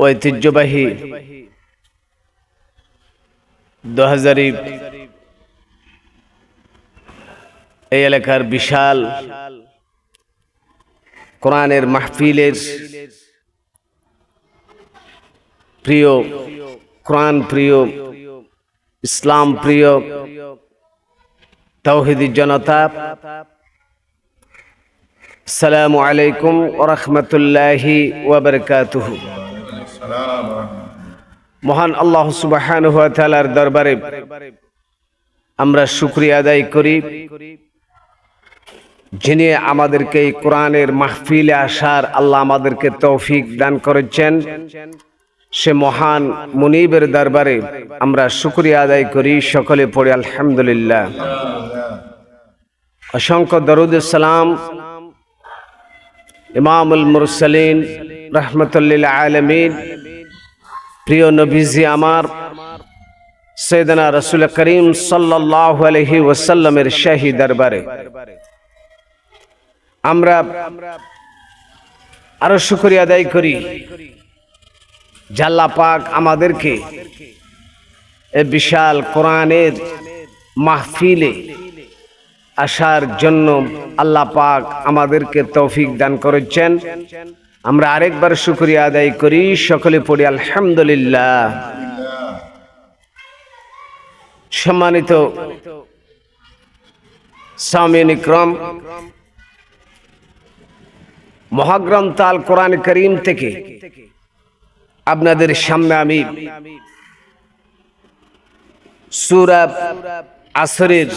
ঐতিহ্যবাহী দু এই এলাকার বিশাল কোরআনের মাহফিলের প্রিয়, কোরআন প্রিয়, ইসলাম প্রিয় তৌহিদি জনতা, আসসালামু আলাইকুম ওরহমতুল্লাহি ওবরকাতুহ মহান আল্লাহ সুবহানাহু ওয়া তাআলার দরবারে আমরা শুকরিয়া আদায় করি, যিনি আমাদেরকে এই কোরআনের মাহফিলে আসার আল্লাহ আমাদেরকে তৌফিক দান করেছেন। সে মহান মুনিবের দরবারে আমরা শুকরিয়া আদায় করি, সকলে পড়ি আলহামদুলিল্লাহ। অসংখ্য দরুদ সালাম। ইমামুল মুরসালিন রহমতুল্লিল আলমিন প্রিয় নবীজি আমার সৈদনা রসুল করিম আলহি ওসাল্লামের শাহী দরবারে। আমরা আরও শুকরিয়া আদায় করি জাল্লা পাক আমাদেরকে এ বিশাল কোরআনের মাহফিলে আসার জন্য আল্লাহ পাক আমাদেরকে তৌফিক দান করেছেন। আমরা আরেকবার শুক্রিয়া আদায় করি। সকলে পড়ি, আলহামদুলিল্লাহ। সম্মানিত সামিন ইকরম, মহাগ্রন্থ আল কোরআন করিম থেকে আপনাদের সামনে আমি সুরাব আসরের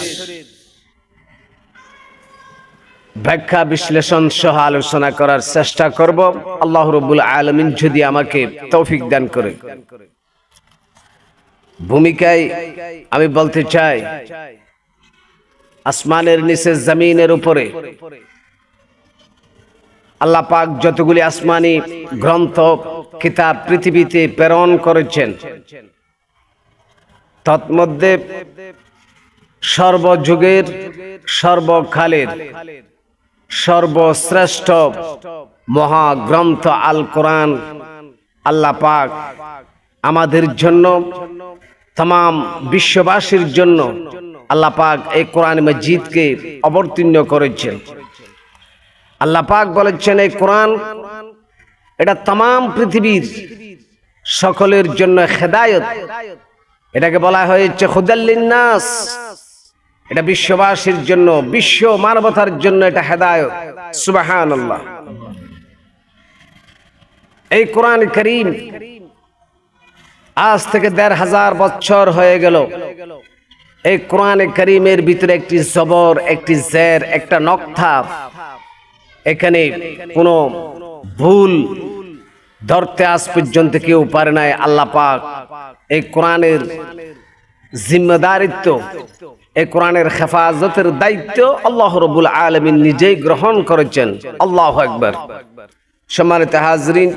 ব্যাখ্যা, বিশ্লেষণ সহ আলোচনা করার চেষ্টা করব। আল্লাহ রবুল আলমিন যদি আমাকে তৌফিক দান করে। ভূমিকায় আমি বলতে চাই, আসমানের নিচে জমিনের উপরে আল্লাহ পাক যতগুলি আসমানি গ্রন্থ, কিতাব পৃথিবীতে প্রেরণ করেছেন, তৎমধ্যে সর্বযুগের সর্বকালের সর্বশ্রেষ্ঠ মহাগ্রন্থ আল কোরআন, আল্লাহ পাক আমাদের জন্য তাম বিশ্ববাসীর জন্য আল্লাহ পাক এই কোরআন মজিদকে অবতীর্ণ করেছেন আল্লাহ পাক বলেছেন, এই কোরআন এটা তাম পৃথিবীর সকলের জন্য খেদায়ত এটাকে বলা হয়েছে খুদাল্লিনাস এটা বিশ্ববাসীর জন্য, বিশ্ব মানবতার জন্য এটা হেদায়ত। সুবাহান এই কোরআন করিম আজ থেকে দেড় হাজার বছর হয়ে গেল। এই কোরআন করিমের ভিতরে একটি জবর, একটি জের, একটা নকথা, এখানে কোনো ভুল ধরতে আজ পর্যন্ত কেউ পারে নাই, আল্লাহ পাক এই কোরআনের জিম্মেদারিত্ব এই কোরআনের হেফাজতের দায়িত্ব আল্লাহ রবুল আলমিন নিজেই গ্রহণ করেছেন। আল্লাহ একবার সম্মানিত হাজরিন,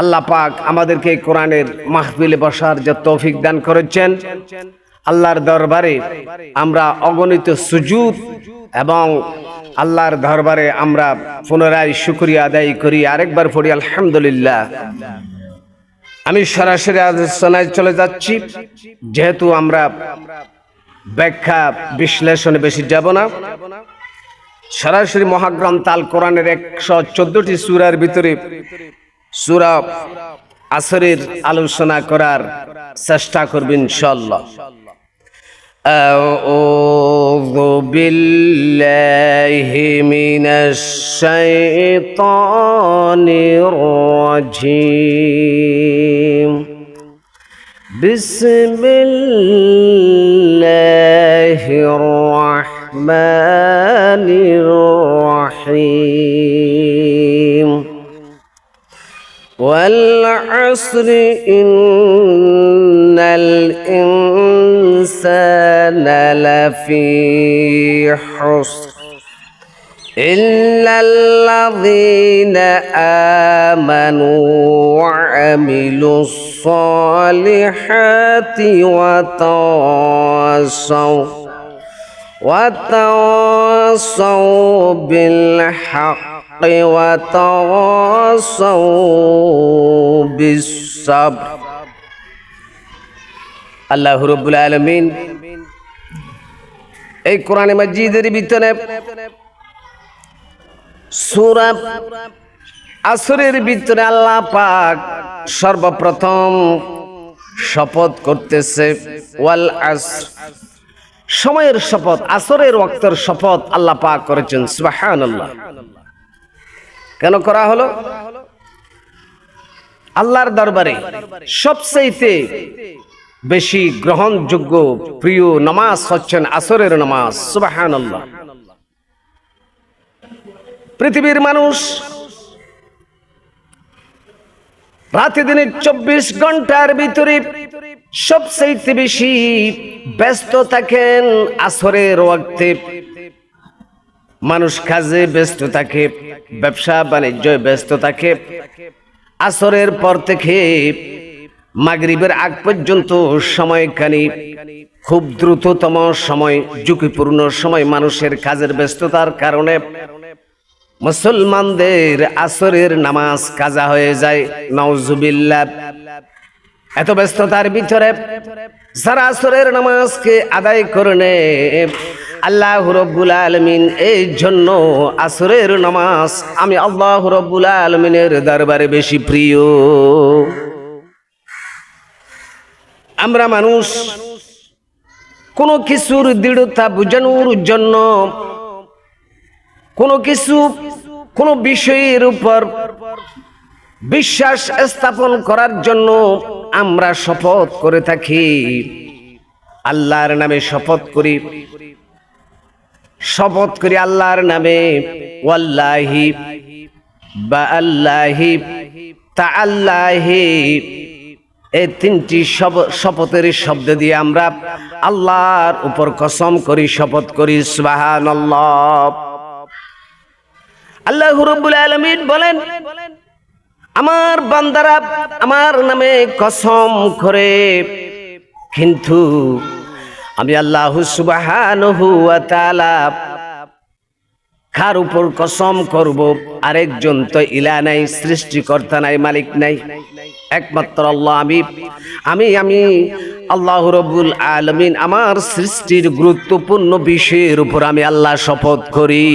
আল্লাহ পাক আমাদেরকে কোরআনের মাহফিলে বসার যে তৌফিক দান করেছেন। আল্লাহর দরবারে আমরা অগণিত সুজুদ এবং আল্লাহর দরবারে আমরা পুনরায় শুক্রিয়া আদায় করি। আরেকবার পড়ি, আলহামদুলিল্লাহ। আমি সরাসরি আলোচনায় চলে যাচ্ছি। যেহেতু আমরা ব্যাখ্যা বিশ্লেষণে বেশি যাব না সরাসরি মহাগ্রন্থ আল কোরআনের একশো চোদ্দটি সুরার ভিতরে সুরা আসরের আলোচনা করার চেষ্টা করবেন ইনশাল্লাহ أعوذ بالله من الشيطان الرجيم بسم الله الرحمن الرحيم. والعصر إن الإنسان لفي حسر. إلا الذين آمنوا وعملوا الصالحات وتواصوا. وتواصوا بالحق وتواصوا بالصبر আল্লাহ রব্বুল আলমিন এই কোরআনে মসজিদের ভিতরে সুরা আসরের ভিতরে আল্লাহ পাক সর্বপ্রথম শপথ করতেছে ওয়াল আসর সময়ের শপথ, আসরের ওয়াক্তের শপথ আল্লাহ পাক করেছেন, সুবহানাল্লাহ। কেন করা হলো? আল্লাহর দরবারে সবচেয়ে বেশি গ্রহণযোগ্য প্রিয় নামাজ হচ্ছেন আসরের নামাজ, সুবহানাল্লাহ। পৃথিবীর মানুষ রাতে দিনে চব্বিশ ঘণ্টার ভিতরে সবচেয়ে বেশি ব্যস্ত থাকেন আসরের ওয়াক্তে। মানুষ কাজে ব্যস্ত থাকে, ব্যবসা বাণিজ্য ব্যস্ত থাকে। আসরের পর থেকে মাগরিবের আগ পর্যন্ত সময়খানি, খুব দ্রুততম সময়, ঝুঁকিপূর্ণ সময় মানুষের কাজের ব্যস্ততার কারণে মুসলমানদের আসরের নামাজ কাজা হয়ে যায়। নওজুবিল্লাহ এত ব্যস্ততার ভিতরে যারা আসরের নামাজকে আদায় করে নেয় আল্লাহ রব্বুল আলমিন এই জন্য আসরের নামাজ আমি আল্লাহ রব্বুল আলমিনের দরবারে বেশি প্রিয়। আমরা মানুষ কোনো কিছুর দৃঢ়তা বোঝানোর জন্য কোনো কিছু কোনো বিষয়ের উপর বিশ্বাস স্থাপন করার জন্য আমরা শপথ করে থাকি। আল্লাহর নামে শপথ করি। শপথ করি আল্লাহর নামে। ওয়াল্লাহি বা আল্লাহি তা আল্লাহি এই তিনটি শপ- শপথের শব্দ দিয়ে আমরা আল্লাহর উপর কসম করি, শপথ করি সুবাহান আল্লাহ রব্বুল আলমিন বলেন আমার বান্দারা আমার নামে কসম করে। কিন্তু আমি আল্লাহ তাআলা কার উপর কসম করব? আরেকজন তো ইলা নাই, সৃষ্টিকর্তা নাই, মালিক নাই। একমাত্র আল্লাহ আমি। আমি আমি আল্লাহ রবুল আলমিন আমার সৃষ্টির গুরুত্বপূর্ণ বিষয়ের উপর আমি আল্লাহ শপথ করি।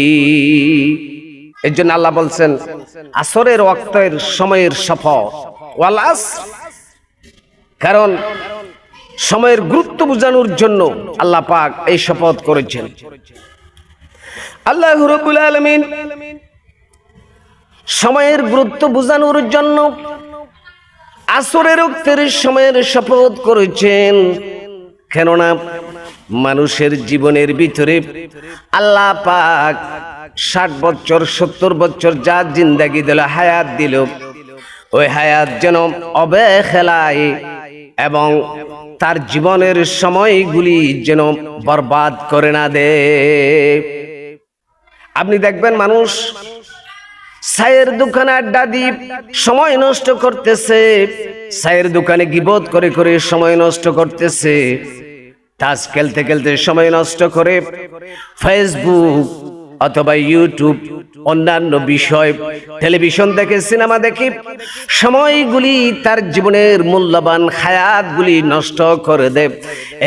এই জন্য আল্লাহ বলছেন, আসরের ওয়াক্তের সময়ের শপথ। ওয়াল আসর। কারণ সময়ের গুরুত্ব বোঝানোর জন্য আল্লাহ পাক এই শপথ করেছেন। আল্লাহ রব্বুল আলমিন সময়ের গুরুত্ব বোঝানোর জন্য আসরের উক্তের সময়ের শপথ করেছেন। কেননা মানুষের জীবনের ভিতরে আল্লাহ পাক ষাট বছর, সত্তর বছর যা জিন্দাগি দিল, হায়াত দিল। ওই হায়াত যেন অবহেলায় এবং তার জীবনের সময়গুলি যেন বরবাদ করে না দে। আপনি দেখবেন মানুষ সায়ের দোকানে আড্ডা দিয়ে সময় নষ্ট করতেছে সায়ের দোকানে গিবোধ করে করে সময় নষ্ট করতেছে তাস খেলতে খেলতে সময় নষ্ট করে ফেসবুক অথবা ইউটিউব, অন্যান্য বিষয়, টেলিভিশন দেখে, সিনেমা দেখে, সময়গুলি তার জীবনের মূল্যবান হায়াতগুলি নষ্ট করে দেয়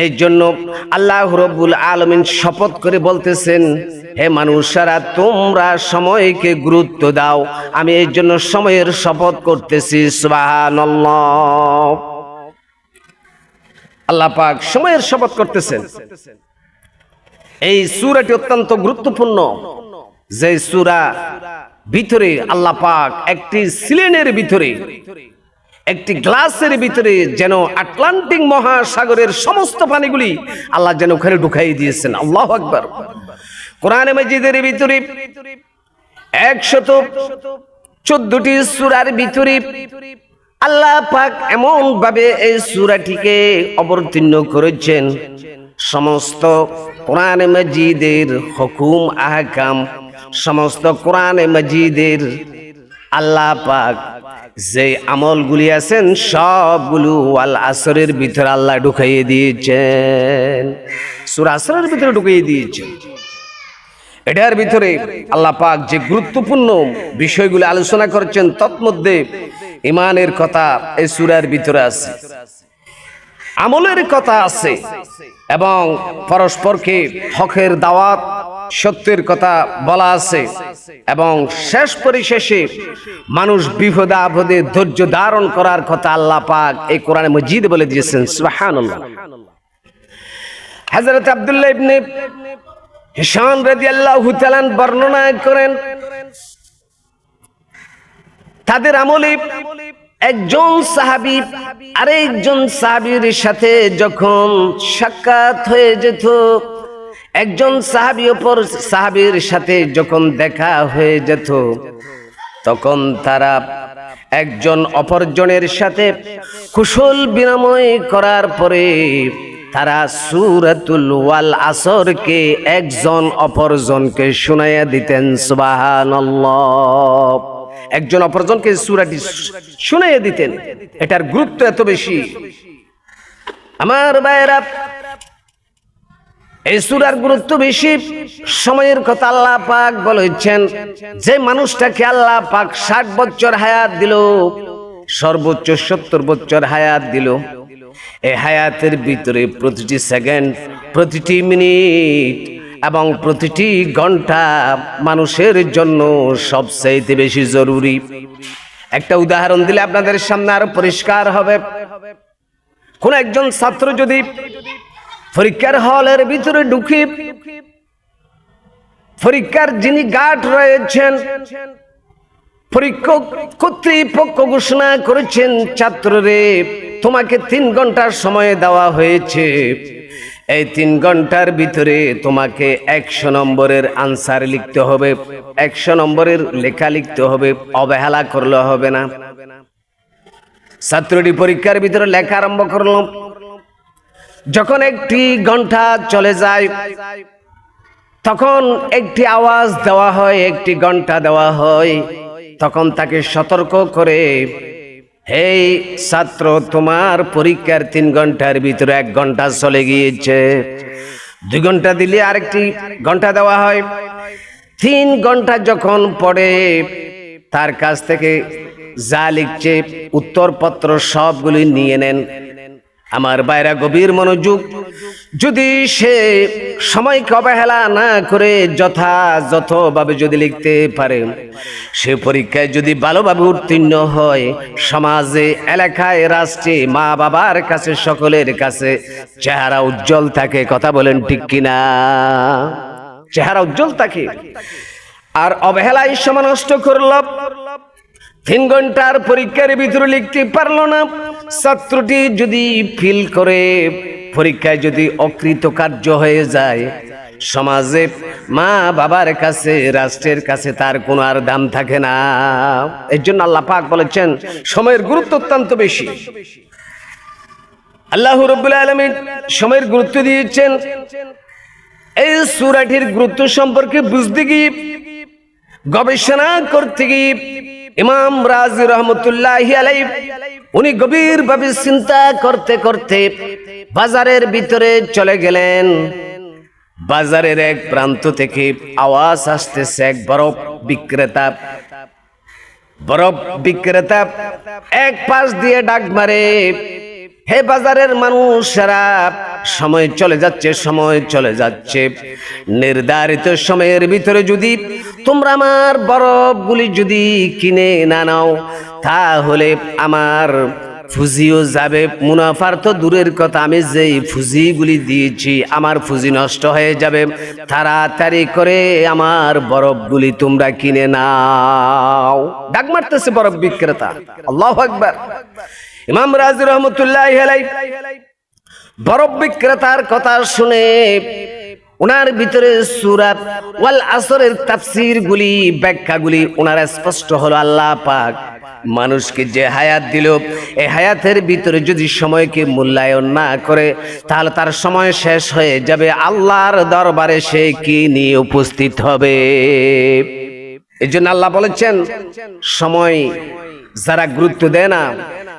এই জন্য আল্লাহ রব্বুল আলমিন শপথ করে বলতেছেন, হে মানুষেরা, তোমরা সময়কে গুরুত্ব দাও। আমি এই জন্য সময়ের শপথ করতেছি, সুবহানাল্লাহ। আল্লাহ পাক সময়ের শপথ করতেছেন। এই সূরাটি অত্যন্ত গুরুত্বপূর্ণ। যে সূরা ভিতরে আল্লাহ পাক একটি সিলিনের ভিতরে, একটি গ্লাসের ভিতরে যেন আটলান্টিক মহাসাগরের সমস্ত পানিগুলি আল্লাহ যেন ওখানে ঢুকাই দিয়েছেন। আল্লাহ আকবার। কোরআনে মজিদের ভিতরে একশত চোদ্দটি সুরার ভিতরে আল্লাহ পাক এমন ভাবে এই সুরাটিকে অবতীর্ণ করেছেন। সমস্ত কোরআনে মজিদের হুকুম, আহকাম, সমস্ত কোরআনে মজিদের আল্লাহ পাক যে আমলগুলি আছেন, সবগুলো ওয়াল আসরের ভিতরে আল্লাহ ঢুকাইয়ে দিয়েছেন। সুর আসরের ভিতরে ঢুকিয়ে দিয়েছেন। এটার ভিতরে আল্লাহ পাক যে গুরুত্বপূর্ণ বিষয়গুলো আলোচনা করেছেন, তৎমধ্যে ইমানের কথা এই সুরার ভিতরে আছে। আমলের কথা আছে। এবং পরস্পরকে হকের দাওয়াত, সত্যের কথা বলা আছে। এবং শেষ পরিশেষে মানুষ বিপদে আপদে ধৈর্য ধারণ করার কথা আল্লাহ পাক এই কোরআনে মজিদ বলে দিয়েছেন, সুবহানাল্লাহ। হযরত আব্দুল্লাহ ইবনে হিশাম রাদিয়াল্লাহু তাআলা বর্ণনা করেন, তাদের আমলে একজন সাহাবি আরেকজন সাহাবির সাথে যখন সাক্ষাৎ হয়ে যেত, একজন সাহাবি অপর সাহাবির সাথে যখন দেখা হয়ে যেত, তখন তারা একজন অপরজনের সাথে কুশল বিনিময় করার পরে তারা সুরাতুল ওয়াল আসরকে একজন অপরজনকে শুনাইয়া দিতেন, সুবহানাল্লাহ। একজন অপরজনকে সুরাটি শুনাইয়া দিতেন। এটার গুরুত্ব এত বেশি। আমার ভাইয়েরা, এই সুরার গুরুত্ব বেশি। সময়ের কথা আল্লাহ পাক বলেছেন, যে মানুষটাকে আল্লাহ পাক ষাট বছর হায়াত দিল, সর্বোচ্চ সত্তর বছর হায়াত দিল, এই হায়াতের ভিতরে প্রতিটি সেকেন্ড, প্রতিটি মিনিট এবং প্রতিটি ঘণ্টা মানুষের জন্য সবচাইতে বেশি জরুরি। একটা উদাহরণ দিলে আপনাদের সামনে আরও পরিষ্কার হবে। কোন একজন ছাত্র যদি পরীক্ষার হলের ভিতরে ঢুকি, পরীক্ষার যিনি গার্ড রয়েছেন, পরীক্ষক কর্তৃপক্ষ ঘোষণা করেছেন, ছাত্ররে, তোমাকে তিন ঘণ্টার সময় দেওয়া হয়েছে। এই তিন ঘণ্টার ভিতরে তোমাকে একশো নম্বরের আনসার লিখতে হবে। একশো নম্বরের লেখা লিখতে হবে, অবহেলা করলে হবে না। ছাত্রটি পরীক্ষার ভিতরে লেখা আরম্ভ করল। যখন একটি ঘণ্টা চলে যায়, তখন একটি আওয়াজ দেওয়া হয়, একটি ঘণ্টা দেওয়া হয়। তখন তাকে সতর্ক করে হেই ছাত্র, তোমার পরীক্ষার তিন ঘণ্টার ভিতরে এক ঘণ্টা চলে গিয়েছে। দুই ঘণ্টা দিলে আরেকটি ঘণ্টা দেওয়া হয়। তিন ঘণ্টা যখন পড়ে, তার কাছ থেকে যা লিখছে, উত্তরপত্র সবগুলি নিয়ে নেন। আমার বাইরা গভীর মনোযোগ, যদি সে সময়কে অবহেলা না করে যথাযথভাবে যদি লিখতে পারে, সে পরীক্ষায় যদি ভালোভাবে উত্তীর্ণ হয়, সমাজে, এলাকায়, রাষ্ট্রে, মা বাবার কাছে, সকলের কাছে চেহারা উজ্জ্বল থাকে, কথা বলেন ঠিক কিনা? চেহারা উজ্জ্বল থাকে। আর অবহেলায় সময় নষ্ট করল, তিন ঘণ্টার পরীক্ষার ভিতরে লিখতে পারল না। ছাত্রটি যদি ফিল করে, পরীক্ষায় যদি অকৃতকার্য হয়ে যায়, সমাজে মা বাবার কাছে, রাষ্ট্রের কাছে তার কোনো আর দাম থাকে না। এর জন্য আল্লাহ পাক বলেছেন, সময়ের গুরুত্ব অত্যন্ত বেশি। আল্লাহ রব্বুল আলমিন সময়ের গুরুত্ব দিয়েছেন। এই সুরাটির গুরুত্ব সম্পর্কে বুঝতে গিয়ে, গবেষণা করতে গিয়ে ইমাম রাজি রহমতুল্লাহ আলাই উনি গভীরভাবে চিন্তা করতে করতে বাজারের ভিতরে চলে গেলেন। বাজারের এক প্রান্ত থেকে আওয়াজ আসতেছে এক বরফ বিক্রেতা। বরফ বিক্রেতা এক পাশ দিয়ে ডাক মারে, হে বাজারের মানুষরা, সময় চলে যাচ্ছে, সময় চলে যাচ্ছে। নির্ধারিত সময়ের ভিতরে যদি তোমরা আমার বরফগুলি যদি কিনে না নাও, তাহলে আমার ফুজিও যাবে। মুনাফার তো দূরের কথা, আমি যেই ফুজিগুলি দিয়েছি, আমার ফুজি নষ্ট হয়ে যাবে। তাড়াতাড়ি করে আমার বরফগুলি তোমরা কিনে নাও। ডাক মারতেছে বরফ বিক্রেতা। আল্লাহ আকবার। ইমাম রাজি রহমতুল্লাহ বরফ বিক্রেতার কথা শুনে ওনার ভিতরে সুরাত ওয়াল আসরের তাফসির গুলি ব্যাখ্যাগুলি ওনার স্পষ্ট হলো আল্লাহ পাক। মানুষকে যে হায়াত দিল এই হায়াতের ভিতরে যদি সময়কে মূল্যায়ন না করে, তাহলে তার সময় শেষ হয়ে যাবে। আল্লাহর দরবারে সে কি নিয়ে উপস্থিত হবে? এই জন্য আল্লাহ বলেছেন, সময় যারা গুরুত্ব দেয় না,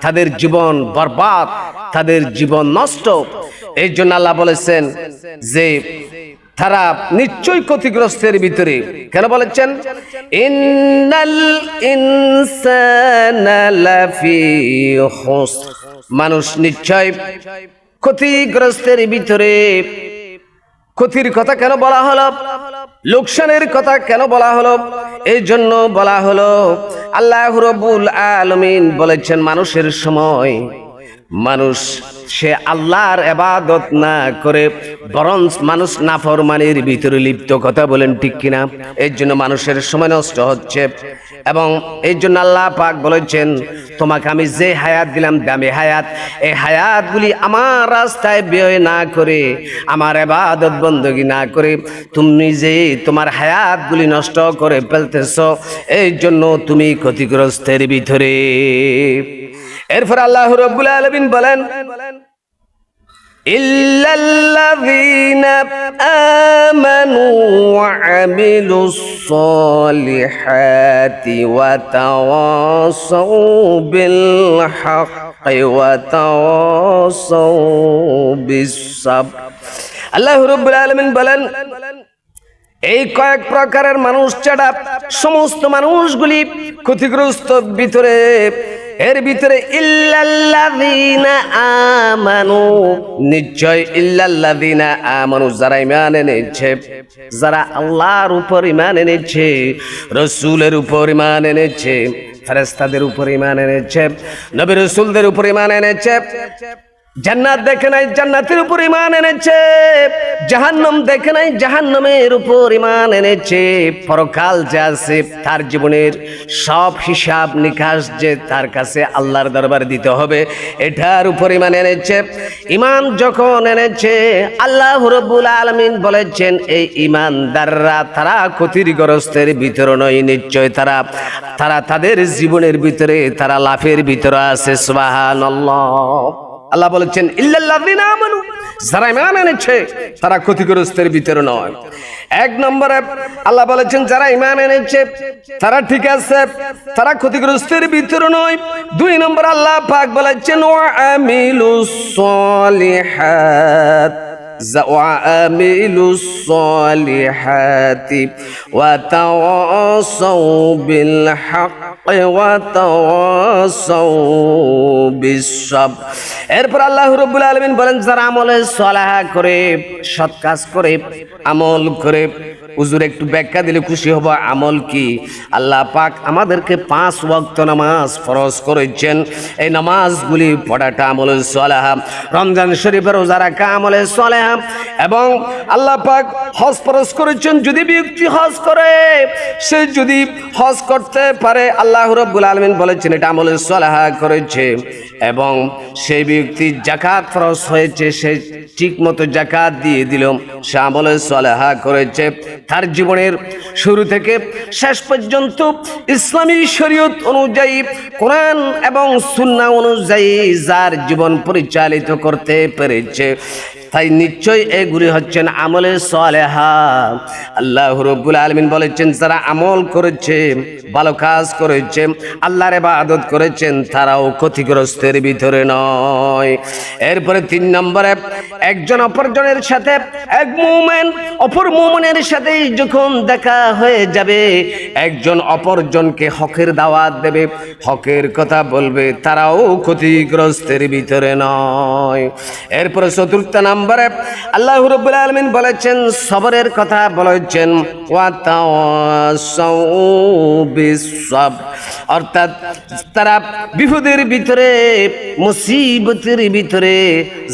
তাদের জীবন বরবাদ, তাদের জীবন নষ্ট। এই জন্য আল্লাহ বলেছেন যে তারা নিশ্চয়ই ক্ষতিগ্রস্তের ভিতরে। কেন বলেছেন? মানুষ নিশ্চয় ক্ষতিগ্রস্তের ভিতরে। ক্ষতির কথা কেন বলা হলো? লোকসানের কথা কেন বলা হলো? এই জন্য বলা হলো, আল্লাহ রবুল আলমিন বলেছেন, মানুষের সময় মানুষ, সে আল্লাহর এবাদত না করে বরং মানুষ নাফরমানির ভিতরে লিপ্ত কথা বলেন ঠিক কিনা? এর জন্য মানুষের সময় নষ্ট হচ্ছে এবং এই জন্য আল্লাহ পাক বলেছেন, তোমাকে আমি যে হায়াত দিলাম দামি হায়াত, এই হায়াতগুলি আমার রাস্তায় ব্যয় না করে, আমার এবাদত বন্দগি না করে, তুমি যে তোমার হায়াতগুলি নষ্ট করে ফেলতেছ এই জন্য তুমি ক্ষতিগ্রস্তের ভিতরে। এরপর আল্লাহ রব্বুল আলমিন বলেন, ইল্লাল্লাযীনা আমানু ওয়া আমিলুস সালিহাতি ওয়া তাওয়াসাউ বিল হাক্কি ওয়া তাওয়াসাউ আল্লাহ বলেন, এই কয়েক প্রকারের মানুষ ছাড়া সমস্ত মানুষগুলি ক্ষতিগ্রস্ত ভিতরে এর ভিতরে ইল্লাল্লাযিনা আমানু, নিশ্চয় ইল্লাল্লাযিনা আমানু, যারা ঈমান এনেছে, যারা আল্লাহর উপর ঈমান এনেছে, রাসূলের উপর ঈমান এনেছে, ফেরেশতাদের উপর ঈমান এনেছে, নবী রসুলদের উপর ঈমান এনেছে জান্নাত দেখে নাই, জান্নাতের উপর ইমান এনেছে। জাহান্নাম দেখে নাই, জাহান্নামের উপর ইমান এনেছে। পরকাল যে আছে, তার জীবনের সব হিসাব নিকাশ যে তার কাছে আল্লাহর দরবার দিতে হবে, এটার উপর ইমান এনেছে। ইমান যখন এনেছে, আল্লাহ রব্বুল আলমিন বলেছেন, এই ইমানদাররা তারা ক্ষতিগ্রস্তের ভিতর নয় নিশ্চয় তারা। তারা তাদের জীবনের ভিতরে, তারা লাফের ভিতরে আছে সুবাহান আল্লাহ বলেছেন ইল্লাল্লাযিনা আমানু যারা ঈমান এনেছে তারা ক্ষতিগ্রস্তের ভিতরে নয় এক নম্বরে আল্লাহ বলেছেন যারা ঈমান এনেছে তারা ঠিক আছে তারা ক্ষতিগ্রস্তের ভিতরে নয় দুই নম্বর আল্লাহ পাক বলেছেন ওয়া আমিলুস সলিহাত وعملوا الصالحات وتواصوا بالحق وتواصوا بالصبر এরপর আল্লাহ রব্বুল আলমিন বলেন যারা আমলে সলাহা করে সৎ কাজ করে আমল করে হুজুর একটু ব্যাখ্যা দিলে খুশি হব। আমল কি? আল্লাহ পাক আমাদেরকে পাঁচ ওয়াক্ত নামাজ ফরজ করেছেন। এই নামাজগুলি পড়াটা আমল সলাহা। রমজান শরীফের রোজা রাখা আমলে সলাহা। এবং আল্লাহ পাক হজ ফরজ করেছেন যদি ব্যক্তি হজ করে, সে যদি হজ করতে পারে, আল্লাহ রব্বুল আলমিন বলেছেন এটা আমলে সলাহা করেছে। এবং সেই ব্যক্তি জাকাত ফরজ হয়েছে, সে ঠিক মতো জাকাত দিয়ে দিল, সে আমলে সলাহা করেছে। তার জীবনের শুরু থেকে শেষ পর্যন্ত ইসলামী শরীয়ত অনুযায়ী, কোরআন এবং সুন্না অনুযায়ী যার জীবন পরিচালিত করতে পেরেছে। তাই নিশ্চয় এগুলি হচ্ছেন আমলে সলেহা। আল্লাহ রব্বুল আলমিন বলেছেন, যারা আমল করেছে, ভালো কাজ করেছে, আল্লাহর ইবাদত করেছেন, তারাও ক্ষতিগ্রস্তের ভিতরে নয়। এরপরে তিন নম্বরে, একজন অপরজনের সাথে, এক মুমেন, অপর মুমেনের সাথে যখন দেখা হয়ে যাবে, একজন অপরজনকে হকের দাওয়াত দেবে, হকের কথা বলবে, তারাও ক্ষতিগ্রস্তের ভিতরে নয়। এরপরে চতুর্থ নম্বরে আল্লাহ রব্বুল আলমিন বলেছেন, সবরের কথা বলেছেন অর্থাৎ তারা বিপদের ভিতরে, মুসিবতের ভিতরে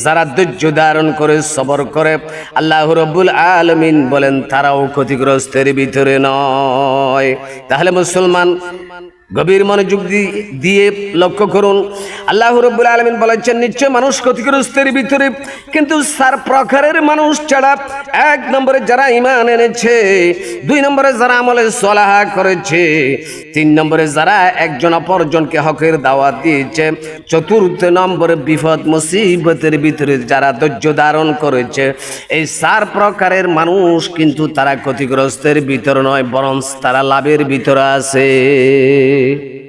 যারা ধৈর্য ধারণ করে, সবর করে, আল্লাহ রব্বুল আলমিন বলেন, তারাও ক্ষতিগ্রস্তের ভিতরে নয়। তাহলে মুসলমান গভীর মনোযোগ দিয়ে লক্ষ্য করুন। আল্লাহ রব্বুল আলমিন বলেছেন, নিশ্চয় মানুষ ক্ষতিগ্রস্তের ভিতরে, কিন্তু সার প্রকারের মানুষ ছাড়া এক নম্বরে যারা ইমান এনেছে, দুই নম্বরে যারা আমলে সলাহা করেছে, তিন নম্বরে যারা একজন অপরজনকে হকের দাওয়াত দিয়েছে, চতুর্থ নম্বরে বিপদ মুসিবতের ভিতরে যারা ধৈর্য ধারণ করেছে, এই সার প্রকারের মানুষ কিন্তু তারা ক্ষতিগ্রস্তের ভিতর নয় বরং তারা লাভের ভিতরে আছে। Mm-hmm.